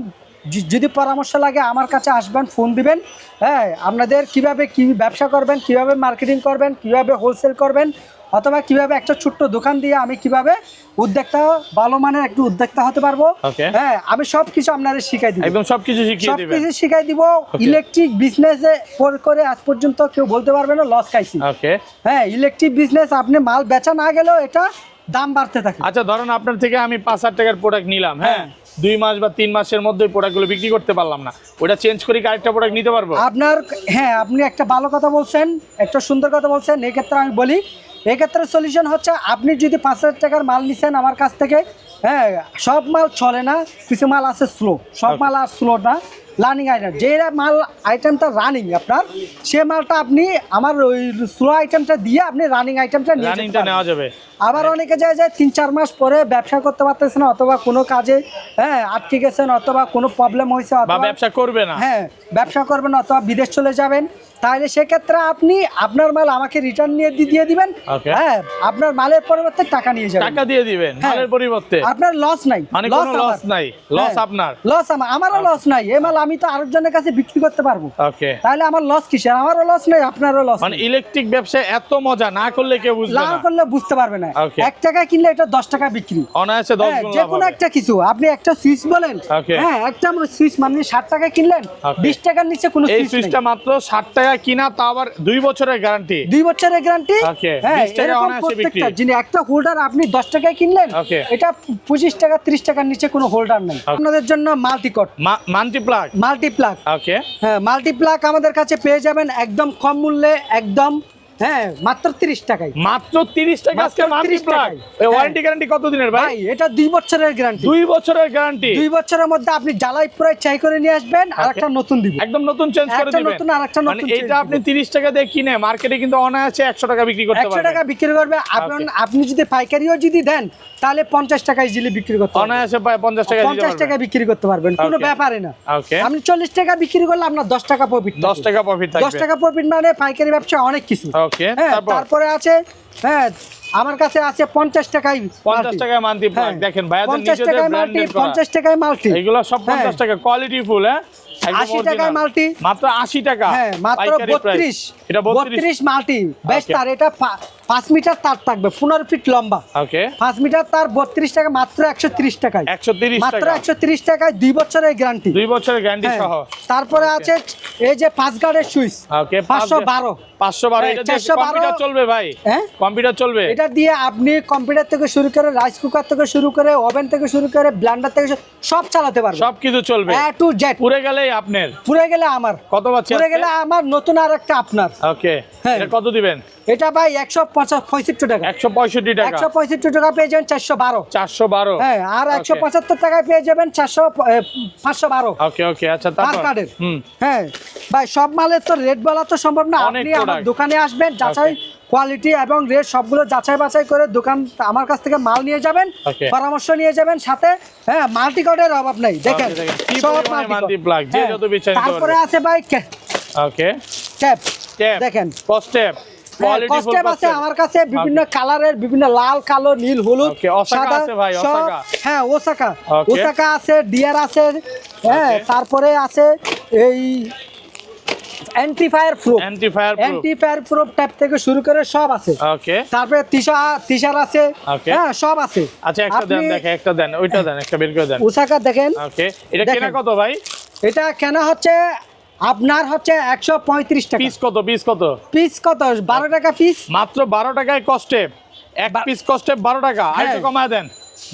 যদি পরামর্শ লাগে আমার কাছে আসবেন ফোন দিবেন। হ্যাঁ আপনাদের কীভাবে কি ব্যবসা করবেন কীভাবে মার্কেটিং করবেন কীভাবে হোলসেল করবেন অথবা কীভাবে একটা ছোট্ট দোকান দিয়ে আমি কীভাবে উদ্যোক্তা ভালো মানের একটু উদ্যোক্তা হতে পারব। হ্যাঁ আমি সব কিছু আপনাদের শিখাই দিব। একদম সবকিছু শিখিয়ে সব দিবেন। কিছু শিখাই দিব। ইলেকট্রিক বিজনেসে করে আজ পর্যন্ত কেউ বলতে পারবে না লস খাইছি। ওকে। হ্যাঁ ইলেকট্রিক বিজনেস আপনি মাল বেচা না গেলেও এটা দাম বাড়তে থাকে। আচ্ছা ধরেন আপনার থেকে আমি পাঁচ হাজার টাকার প্রোডাক্ট নিলাম হ্যাঁ। দুই মাস বা তিন মাসের মধ্যে প্রোডাক্টগুলো বিক্রি করতে পারলাম না। ওটা চেঞ্জ করে আরেকটা প্রোডাক্ট নিতে পারব? আপনার হ্যাঁ আপনি একটা ভালো কথা বলছেন একটা সুন্দর কথা বলছেন এক্ষেত্রে আমি বলি এক্ষেত্রে সলিউশন হচ্ছে আপনি যদি পাঁচ হাজার টাকার মাল নিছেন আমার কাছ থেকে হ্যাঁ সব মাল চলে না কিছু মাল আছে স্লো সব মাল আর স্লো না। রানিং আইটেম যে মাল আইটেমটা রানিং আপনার সে মালটা আপনি আমার ওই স্লো আইটেমটা দিয়ে আপনি রানিং আইটেমটা রানিংটা নেওয়া যাবে। আবার অনেকে যায় যায় তিন চার মাস পরে ব্যবসা করতে পারতেছে না অথবা কোনো কাজে হ্যাঁ আটকে গেছেন অথবা কোনো প্রবলেম হয়েছে অথবা ব্যবসা করবে না। হ্যাঁ ব্যবসা করবেন অথবা বিদেশ চলে যাবেন তাহলে সেক্ষেত্রে আপনি আপনার মাল আমাকে রিটার্ন নিয়ে দিয়ে দিবেন হ্যাঁ আপনার মালের পরিবর্তে টাকা নিয়ে যাবেন। টাকা দিয়ে দিবেন হ্যাঁ। মালের পরিবর্তে। আপনার লস নাই মানে লস নাই লস আপনার। লস আমার আমারও লস নাই এই মাল আমি তো আরেকজনের কাছে বিক্রি করতে পারব। ওকে তাহলে আমার লস কিসের? আমারও লস নাই আপনারও লস মানে ইলেকট্রিক ব্যবসা এত মজা না করলে কেউ বুঝবে না। করলে বুঝতে পারবে না. এক টাকা কিনলে এটা দশ টাকা বিক্রি। অনায়াসে দশ হ্যাঁ, গুণ যে কোনো একটা কিছু। আপনি একটা সুইচ বলেন। হ্যাঁ একটা সুইচ মানে ষাট টাকা কিনলেন Okay. বিশ টাকার নিচে কোনো এই সুইচটা মাত্র ষাট টাকা কিনা তা আবার দুই বছরের গ্যারান্টি দুই বছরের গ্যারান্টি হ্যাঁ 20 এরকম। প্রত্যেকটা যিনি একটা হোল্ডার আপনি দশ টাকায় কিনলেন এটা পঁচিশ টাকা ত্রিশ টাকার নিচে কোনো হোল্ডার নেই। আপনাদের জন্য মাল্টিকট মাল্টিপ্লাগ মাল্টিপ্লাক ওকে হ্যাঁ মাল্টিপ্লাক আমাদের কাছে পেয়ে যাবেন একদম কম মূল্যে একদম হ্যাঁ মাত্র তিরিশ টাকায়। মাত্র 30 টাকা আজকে মাল্টি প্লাগ এই হ্যাঁ। ওয়ারেন্টি গ্যারান্টি কত দিনের ভাই? ভাই এটা দুই বছরের গ্যারান্টি বছরের গ্যারান্টি বছরের মধ্যে আপনি জ্বালাই প্রায় চাই করে নিয়ে আসবেন আর একটা নতুন দিব। একদম নতুন চেঞ্জ করে দিবেন নতুন আর একটা মানে নতুন এটা আপনি 30 টাকা দিয়ে কিনে মার্কেটে কিন্তু অনায়াসে 100 টাকা বিক্রি করতে একশো টাকা বিক্রি করবে। আপনার আপনি যদি পাইকারিও যদি দেন তাহলে পঞ্চাশ টাকা ইজিলি বিক্রি করতে পারবেন। অনায়াসে প্রায় 50 টাকা দিতে পঞ্চাশ টাকা বিক্রি করতে পারবেন কোনো ব্যাপারে না। ওকে আপনি চল্লিশ টাকা বিক্রি করলে আপনার দশ টাকা প্রফিট 10 টাকা প্রফিট দশ টাকা প্রফিট মানে পাইকারি ব্যবসা অনেক কিছু। ওকে হ্যাঁ তারপরে? আছে হ্যাঁ আমার কাছে আছে পঞ্চাশ টাকায় 50 টাকায় মান্তি হ্যাঁ। দেখেন পঞ্চাশ টাকায় মাল্টি পঞ্চাশ টাকায় মাল্টি। এগুলো সব 50 হ্যাঁ। টাকা কোয়ালিটি ফুল হ্যাঁ? আশি টাকায় মাল্টি। মাত্র 80 টাকা হ্যাঁ মাত্র বত্রিশ। এটা বত্রিশ। মাল্টি। বেশ তার এটা পাঁচ মিটার তার থাকবে পনেরো ফিট লম্বা। ওকে। পাঁচ মিটার তার বত্রিশ টাকা মাত্র একশো ত্রিশ টাকায়। 130 মাত্র একশো ত্রিশ টাকায় দুই বছরের গ্যারান্টি দুই বছরের গ্যারান্টি সহ। তারপরে আছে এই যে পাঁচ গার্ডের সুইচ ওকে পাঁচশো বারো। 512 হ্যাঁ, এটা দিয়ে 412 কম্পিউটার চলবে ভাই। হ্যাঁ? কম্পিউটার চলবে। এটা দিয়ে আপনি কম্পিউটার থেকে শুরু করে রাইস কুকার থেকে শুরু করে ওভেন থেকে শুরু করে ব্লান্ডার থেকে সব চালাতে পারবেন। সব কিছু চলবে। এ টু জেড পুরে গেলেই আপনার। পুরে গেলে আমার। কত পুরে গেলে আমার নতুন আর একটা আপনার। ওকে হ্যাঁ। কত দিবেন? এটা ভাই একশো পঁয়ষট্টি টাকা। 165 টাকা। একশো পঁয়ষট্টি টাকা পেয়ে যাবেন চারশো বারো। 412 হ্যাঁ আর একশো পঁচাত্তর টাকায় পেয়ে যাবেন চারশো পাঁচশো বারো। ওকে ওকে আচ্ছা কার্ডের হ্যাঁ ভাই সব মালের তো রেট বলা তো সম্ভব না। আপনি আমার দোকানে আসবেন যাচাই কোয়ালিটি এবং রেট সবগুলো যাচাই বাছাই করে দোকান আমার কাছ থেকে মাল নিয়ে যাবেন পরামর্শ নিয়ে যাবেন সাথে। হ্যাঁ মাল্টি কোডের অভাব নেই। দেখেন হ্যাঁ, তারপরে আছে ভাই ওকে দেখেন। কস্টেপ আছে আমার কাছে বিভিন্ন কালারের বিভিন্ন লাল কালো নীল হলুদ Osaka। হ্যাঁ ওসাকা ওসাকা আছে ডিয়ার আছে হ্যাঁ তারপরে আছে এই anti fire proof proof anti fire proof tap থেকে শুরু করে সব আছে। ওকে তারপরে তিশা তিশার আছে। হ্যাঁ সব আছে। আচ্ছা একটা দেন আপনি একটা দেন ওইটা দেন একটা বের করে দেন। ওসাকা দেখেন। ওকে এটা। কেনা কত ভাই? এটা কেনা হচ্ছে আপনার হচ্ছে একশো পঁয়ত্রিশ টাকা। পিস কত পিস কত? পিস কত? বারো টাকা পিস? মাত্র বারো টাকায় কস্টে এক পিস কস্টে বারো টাকা। আর হ্যাঁ। কমায় দেন।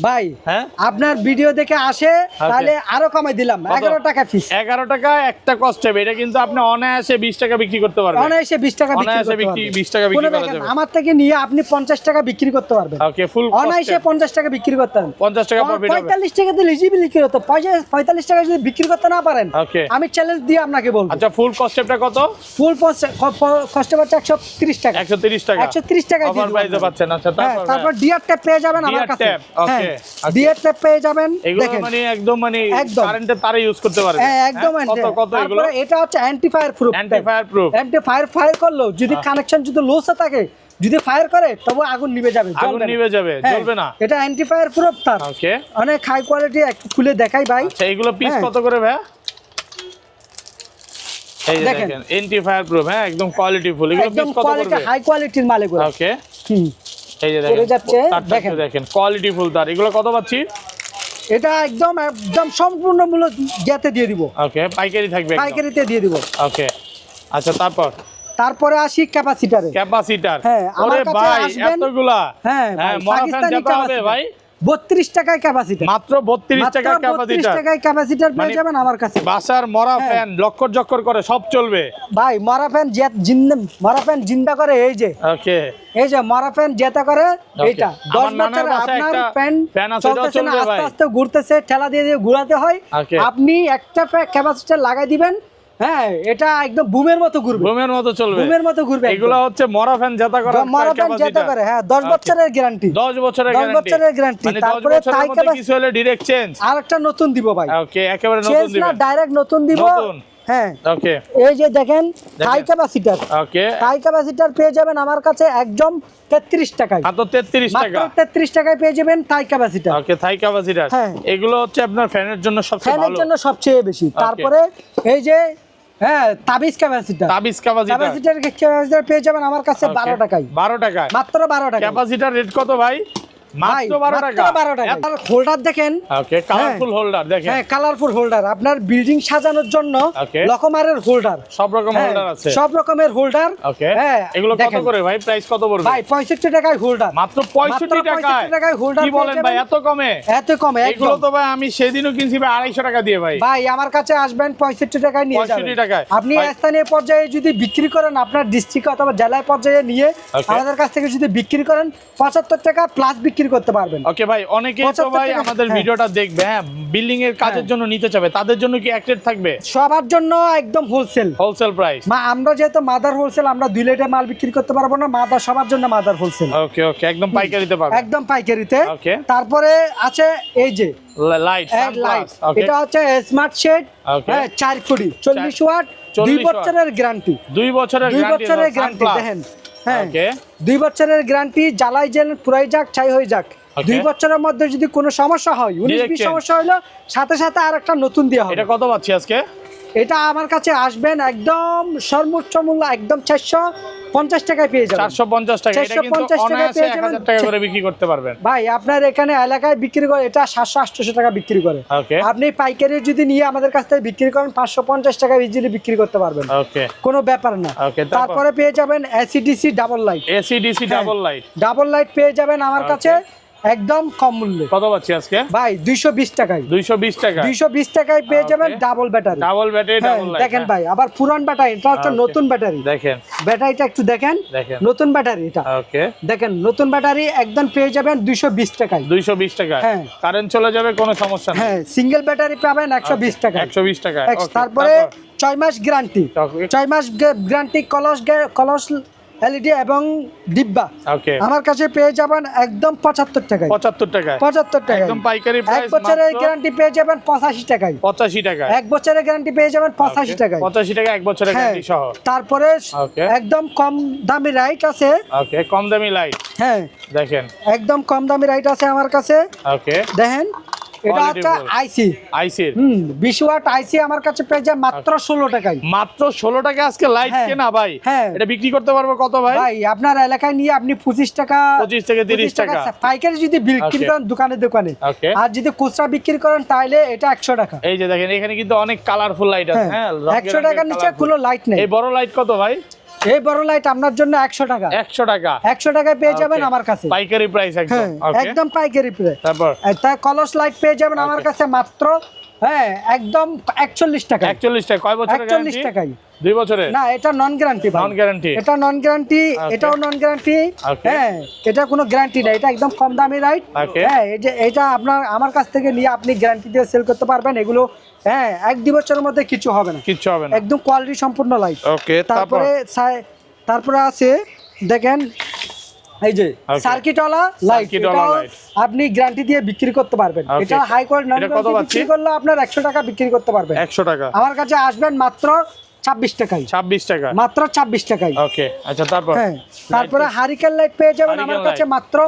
ভাই হ্যাঁ? আপনার ভিডিও দেখে আসে তাহলে আরও কমাই দিলাম। এগারো টাকা পিস এগারো টাকা একটা কস্ট হবে। এটা কিন্তু আপনি অনায়াসে বিশ টাকা বিক্রি করতে পারবেন। অনায়াসে বিশ টাকা অনায়াসে। বিশ টাকা বিক্রি কোনো করা যাবে আমার থেকে নিয়ে আপনি পঞ্চাশ টাকা বিক্রি করতে পারবেন। ওকে ফুল অনায়াসে পঞ্চাশ টাকা বিক্রি করতে পারবেন পঞ্চাশ টাকা পঁয়তাল্লিশ টাকা দিলে বিক্রি হতো। পঁয়তাল্লিশ- টাকা যদি বিক্রি করতে না পারেন আমি চ্যালেঞ্জ দিয়ে আপনাকে বলব। আচ্ছা ফুল কস্টেপটা কত? ফুল কষ্ট পাচ্ছে একশো তিরিশ টাকা। একশো তিরিশ টাকা। একশো তিরিশ টাকা পাচ্ছেন। আচ্ছা হ্যাঁ তারপর ডিআর পেয়ে যাবেন আমার কাছে। ট্যাপ পেয়ে যাবেন দেখেন। মানে একদম মানে কারেন্টের তারে ইউজ করতে পারবে। হ্যাঁ একদম হ্যাঁ? কত কত এগুলো? তারপরে এটা হচ্ছে anti fire proof anti fire proof MT fire fire করল যদি কানেকশন যদি লসে থাকে যদি ফায়ার করে তবে আগুন নিভে যাবে আগুন নিভে যাবে হ্যাঁ, জ্বলবে না। এটা অ্যান্টি ফায়ার প্রুফ তার। ওকে অনেক হাই কোয়ালিটি একটু খুলে দেখাই ভাই। আচ্ছা এগুলো পিস হ্যাঁ। কত করে ভাই এই দেখেন। এন্টি ফায়ার প্রুফ হ্যাঁ একদম কোয়ালিটি ফুল এগুলো একদম পিস কত করবে? হাই কোয়ালিটির মাল এগুলো। ওকে হুম। এই যে দেখেন যাচ্ছে, দেখেন। দেখেন কোয়ালিটি ফুল তার। এগুলো কত পাচ্ছি? এটা একদম একদম সম্পূর্ণ মূল্য গেতে দিয়ে দিব। ওকে পাইকারি থাকবে পাইকারিতে দিয়ে দিব। ওকে আচ্ছা তারপর? তারপরে আসি ক্যাপাসিটারে। ক্যাপাসিটার। হ্যাঁ, আমার কাছে ভাই আসবেন। এতগুলা। হ্যাঁ হ্যাঁ যেতে হবে ভাই বত্রিশ টাকায় ক্যাপাসিটার মাত্র 32 টাকা বত্রিশ টাকায় ক্যাপাসিটার পেয়ে মানে- যাবেন আমার কাছে। বাসার মরা। ফ্যান লক্কর জক্কর করে সব চলবে। ভাই মরা ফ্যান জিন্দা মরা ফ্যান জিন্দা করে এই যে। ওকে। এই যে মরা ফ্যান জেতা করে আমার দশ বছরে আপনার ফ্যান চলতেছে না আস্তে। আস্তে ঘুরতেছে ঠেলা দিয়ে দিয়ে ঘুরাতে হয়। আপনি একটা ক্যাপাসিটার লাগাই দিবেন হ্যাঁ এটা একদম বুমের মতো ঘুরবে। মতো চলবে। বুমের মতো ঘুরবে এগুলো হচ্ছে মরা ফ্যান জেতা করা মরা ফ্যান জেতা করে হ্যাঁ দশ বছরের গ্যারান্টি 10 বছরের দশ গ্যারান্টি বছরের guarantee, মানে 10 তারপরে তাই কিছু হলে ডাইরেক্ট চেঞ্জ আর নতুন দিব ভাই। ওকে একেবারে চেঞ্জ নতুন না ডাইরেক্ট নতুন দিব। নতুন। হ্যাঁ। ওকে এই যে দেখেন high capacitor okay high capacitor পেয়ে যাবেন আমার কাছে একদম তেত্রিশ টাকায়। মাত্র 33 মাত্র টাকা। তেত্রিশ টাকায় পেয়ে যাবেন থাই ক্যাপাসিটার ওকে থাই ক্যাপাসিটার হ্যাঁ। এগুলো হচ্ছে আপনার ফ্যানের জন্য সবচেয়ে ফ্যানের ভালো। জন্য সবচেয়ে বেশি। তারপরে এই যে হ্যাঁ তাবিজ ক্যাপাসিটার তাবিজ ক্যাপাসিটার ক্যাপাসিটার ক্যাপাসিটার পেয়ে যাবেন আমার কাছে বারো টাকায়। 12 টাকা মাত্র বারো টাকা ক্যাপাসিটার রেট কত ভাই? মাত্র 12 টাকা। বারো টাকা। আপনার হোল্ডার দেখেন। ওকে কালারফুল হোল্ডার দেখেন। হ্যাঁ কালারফুল হোল্ডার আপনার বিল্ডিং সাজানোর জন্য Okay. হোল্ডার সব রকম হোল্ডার আছে। সব রকমের হোল্ডার ওকে হ্যাঁ এগুলো কত করে ভাই? প্রাইস কত পড়বে? ভাই পঁয়ষট্টি টাকায় হোল্ডার মাত্র 65 টাকায়। টাকায় হোল্ডার কি বলেন ভাই এত কমে? এত কমে এগুলো তো ভাই আমি সেদিনও কিনছি ভাই 250 টাকা দিয়ে ভাই। ভাই আমার কাছে আসবেন পঁয়ষট্টি টাকায় নিয়ে 65 টাকায়। আপনি স্থানীয় পর্যায়ে যদি বিক্রি করেন আপনার ডিস্ট্রিক্ট অথবা জেলায় পর্যায়ে নিয়ে আমাদের কাছ থেকে যদি বিক্রি করেন পঁচাত্তর টাকা প্লাস বিক্রি করতে পারবেন। ওকে ভাই অনেকেই তো ভাই আমাদের হ্যাঁ। ভিডিওটা দেখবে হ্যাঁ বিল্ডিং এর কাজের হ্যাঁ। জন্য নিতে চাবে তাদের জন্য কি এক রেট থাকবে? সবার জন্য একদম হোলসেল হোলসেল প্রাইস মা আমরা যেহেতু মাদার হোলসেল আমরা দুই লিটার মাল বিক্রি করতে পারব না মাদার সবার জন্য মাদার হোলসেল ওকে ওকে একদম পাইকারিতে পাবে একদম পাইকারিতে। Okay. তারপরে আছে এই যে লাইট লাইট এটা হচ্ছে স্মার্ট শেড. হ্যাঁ চার ফুটি চল্লিশ ওয়াট 40 দুই বছরের গ্যারান্টি দুই বছরের দুই বছরের গ্যারান্টি দেখেন। হ্যাঁ দুই বছরের গ্যারান্টি জ্বালাই জেল পুরাই যাক ছাই হয়ে যাক। দুই বছরের মধ্যে যদি কোনো সমস্যা হয় উনিশ সমস্যা হলো সাথে সাথে আর একটা নতুন দেওয়া হবে। এটা কত পাচ্ছি আজকে? এটা আমার কাছে আসবেন একদম সর্বোচ্চ মূল্য একদম চারশো পঞ্চাশ টাকায় পেয়ে যাবেন। চারশো পঞ্চাশ টাকা কিন্তু 450 টাকায় পেয়ে যাবেন। টাকা করে বিক্রি করতে পারবেন। ভাই আপনার এখানে এলাকায় বিক্রি করে এটা সাতশো আটশোশো টাকা বিক্রি করে। আপনি পাইকারি যদি নিয়ে আমাদের কাছ থেকে বিক্রি করেন পাঁচশো পঞ্চাশ টাকা ইজিলি বিক্রি করতে পারবেন। কোনো ব্যাপার না। তারপরে? পেয়ে যাবেন AC DC double light AC DC হ্যাঁ। ডাবল লাইট ডাবল লাইট পেয়ে যাবেন আমার কাছে। একদম কম মূল্যে। কত পাচ্ছি আজকে? ভাই দুইশো বিশ টাকায়। দুইশো বিশ টাকা দুইশো বিশ টাকায় পেয়ে যাবেন ডাবল ব্যাটারি ডাবল ব্যাটারি হ্যাঁ, ডাবল লাইট দেখেন ভাই আবার পুরান ব্যাটারি এটা হচ্ছে নতুন ব্যাটারি দেখেন। ব্যাটারিটা একটু দেখেন। নতুন ব্যাটারি এটা। ওকে দেখেন নতুন ব্যাটারি একদম পেয়ে যাবেন দুইশো বিশ টাকায়। দুইশো বিশ টাকা হ্যাঁ। কারেন্ট চলে যাবে কোনো সমস্যা নেই। হ্যাঁ সিঙ্গেল ব্যাটারি পাবেন একশো বিশ টাকা একশো বিশ টাকা তারপরে তারপর? ছয় মাস গ্যারান্টি Okay. ছয় মাস গ্যারান্টি কলস কলস এলইডি এবং ডিব্বা। আমার কাছে পেয়ে যাবেন একদম পঁচাত্তর টাকায়। পঁচাত্তর টাকা পঁচাত্তর টাকায়। একদম পাইকারি এক বছরের গ্যারান্টি পেয়ে যাবেন পঁচাশি টাকায়। পঁচাশি টাকা এক বছরের গ্যারান্টি পেয়ে যাবেন পঁচাশি টাকায়। পঁচাশি টাকা এক বছরের গ্যারান্টি সহ। তারপরে একদম কম দামি রাইট আছে। ওকে কম দামি লাইট হ্যাঁ। দেখেন। একদম কম দামি রাইট আছে আমার কাছে। ওকে দেখেন। এটা হচ্ছে। আইসি হুম বিশ ওয়াট আইসি আমার কাছে পেয়ে যায় মাত্র ষোলো টাকায়। মাত্র ষোলো টাকা আজকে লাইট হ্যাঁ। কেনা ভাই। হ্যাঁ। এটা বিক্রি করতে পারব কত ভাই? ভাই আপনার এলাকায় নিয়ে আপনি পঁচিশ টাকা 25 থেকে 30 টাকা। পাইকারি যদি বিক্রি করেন দোকানে দোকানে। আর যদি খুচরা বিক্রি করেন তাহলে এটা একশো টাকা। এই যে দেখেন এখানে কিন্তু অনেক কালারফুল লাইট আছে হ্যাঁ রঙের একশো রঙের টাকার নিচে কোনো লাইট নেই। এই বড় লাইট কত ভাই? এই বড় লাইট আপনার জন্য একশো টাকা। একশো টাকা। একশো টাকায় পেয়ে যাবেন আমার কাছে। পাইকারি প্রাইস একদম। হ্যাঁ একদম পাইকারি প্রায় তারপর? কলস লাইট পেয়ে যাবেন আমার কাছে মাত্র হ্যাঁ একদম টাকা একচল্লিশ টাকা। কয় বছরের একচল্লিশ গ্যারান্টি টাকায়। দুই বছরের? না এটা নন গ্যারান্টি নন গ্যারান্টি এটা নন গ্যারান্টি এটাও নন গ্যারান্টি হ্যাঁ এটা কোনো গ্যারান্টি না এটা একদম কম দামি রাইট হ্যাঁ এই যে এটা আপনার আমার কাছ থেকে নিয়ে আপনি গ্যারান্টি দিয়ে সেল করতে পারবেন। এগুলো হ্যাঁ এক দুই বছরের মধ্যে কিছু হবে না। কিছু হবে না। একদম কোয়ালিটি সম্পূর্ণ লাইট ওকে তারপরে? তারপরে আছে দেখেন এই যে. সার্কিটওয়ালা লাইট আপনি গ্যারান্টি দিয়ে বিক্রি করতে পারবেন। এটা হাই কোয়ালিটি বিক্রি করলে আপনার একশো টাকা বিক্রি করতে পারবেন। একশো টাকা। আমার কাছে আসবেন মাত্র ছাব্বিশ টাকায়। ছাব্বিশ টাকা। মাত্র ছাব্বিশ টাকায়। ওকে আচ্ছা তারপর? হ্যাঁ তারপরে হারিকেন লাইট পেয়ে যাবেন আমার কাছে মাত্র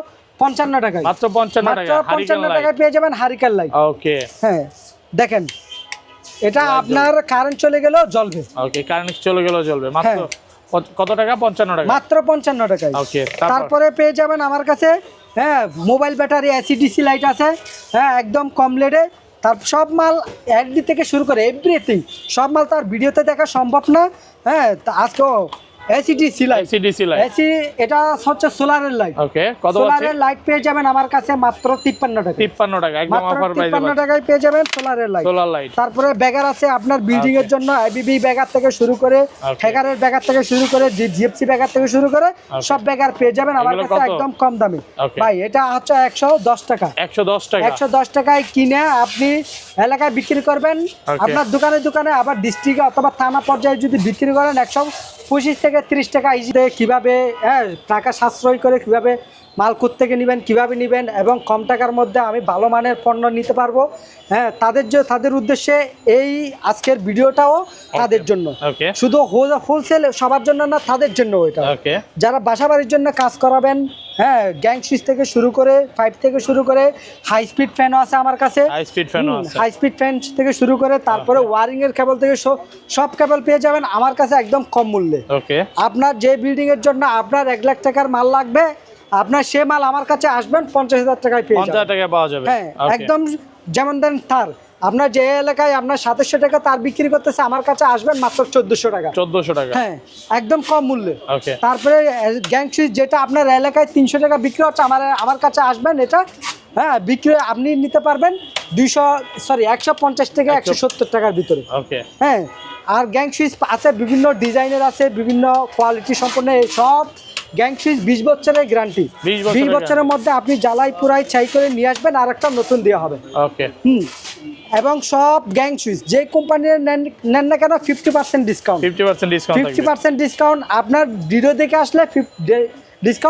পঞ্চান্ন টাকায়। মাত্র পঞ্চান্ন মাত্র টাকা পঞ্চান্ন টাকায় পেয়ে যাবেন হারিকেন লাইট ওকে হ্যাঁ দেখেন এটা আপনার কারেন্ট চলে গেলেও জ্বলবে। ওকে কারেন্ট চলে গেলেও জ্বলবে। মাত্র হ্যাঁ। কত- টাকা? পঞ্চান্ন টাকা। মাত্র পঞ্চান্ন টাকা ওকে তারপরে? পেয়ে যাবেন আমার কাছে হ্যাঁ মোবাইল ব্যাটারি এসিডিসি লাইট আছে হ্যাঁ একদম কম লেডে তার সব মাল এলডি থেকে শুরু করে এভরিথিং সব মাল তার ভিডিওতে দেখা সম্ভব না হ্যাঁ তা আজকে AC DC light AC DC light AC এটা হচ্ছে সোলারের লাইট ওকে কত সোলারের লাইট পেয়ে যাবেন আমার কাছে মাত্র তিপ্পান্ন টাকা তিপ্পান্ন টাকা একদম অফার প্রাইসে তিপ্পান্ন টাকায় পেয়ে যাবেন সোলারের লাইট সোলার লাইট তারপরে ব্যাগার আছে আপনার বিল্ডিং এর জন্য আইবিবি ব্যাগার থেকে শুরু করে হ্যাগারের ব্যাগার থেকে শুরু করে জিএফসি ব্যাগার থেকে শুরু করে সব ব্যাগার পেয়ে যাবেন আমার কাছে একদম কম দামে. ভাই এটা হচ্ছে একশো দশ টাকা। টাকায় কিনে আপনি এলাকায় বিক্রি করবেন। আপনার দোকানে দোকানে আবার ডিস্ট্রিক্টে অথবা থানা পর্যায়ে যদি বিক্রি করেন একশো পঁচিশ থেকে তিরিশ টাকা ইজিতে কীভাবে হ্যাঁ টাকা সাশ্রয় করে কীভাবে মাল থেকে নেবেন কীভাবে নেবেন এবং কম টাকার মধ্যে আমি ভালো মানের পণ্য নিতে পারব। হ্যাঁ তাদের যে তাদের উদ্দেশ্যে এই আজকের ভিডিওটাও তাদের জন্য। শুধু হোলসেল সবার জন্য না তাদের জন্য ওইটা যারা বাসা বাড়ির জন্য কাজ করাবেন হ্যাঁ গ্যাং সুইচ থেকে শুরু করে পাইপ থেকে শুরু করে হাই স্পিড ফ্যানও আছে আমার কাছে। হাই স্পিড ফ্যানও হাই স্পিড ফ্যান থেকে শুরু করে তারপরে ওয়ারিং এর কেবল থেকে সব- সব কেবল পেয়ে যাবেন আমার কাছে একদম কম মূল্যে। আপনার যে বিল্ডিং এর জন্য আপনার এক লাখ টাকার মাল লাগবে আপনার সে মাল আমার কাছে আসবেন পঞ্চাশ হাজার টাকায় পেয়ে পঞ্চাশ পাওয়া যাবে। হ্যাঁ একদম যেমন দেন তার। আপনার যে এলাকায় আপনার সাতাশশো টাকা তার বিক্রি করতেছে আমার কাছে আসবেন মাত্র চোদ্দশো টাকা। চোদ্দশো টাকা। হ্যাঁ একদম কম মূল্যে। তারপরে গ্যাং সুইচ যেটা আপনার এলাকায় তিনশো টাকা বিক্রি হচ্ছে আমার আমার কাছে আসবেন এটা। হ্যাঁ বিক্রি আপনি নিতে পারবেন দুইশো সরি একশো পঞ্চাশ থেকে একশো সত্তর টাকার ভিতরে। হ্যাঁ আর গ্যাং সুইচ আছে বিভিন্ন ডিজাইনের আছে বিভিন্ন কোয়ালিটি সম্পন্ন এই সব গ্যাং সুইচ বিশ বছরের গ্যারান্টি বিশ বছরের মধ্যে আপনি জ্বালাই পুরাই ছাই করে নিয়ে আসবেন আর একটা নতুন দেওয়া হবে। ওকে হুম। এবং সব গ্যাং সুইচ যে কোম্পানির নেন নেন না কেন fifty percent discount fifty percent discount fifty percent discount আপনার ভিডিও দেখে আসলে ডিসকাউন্ট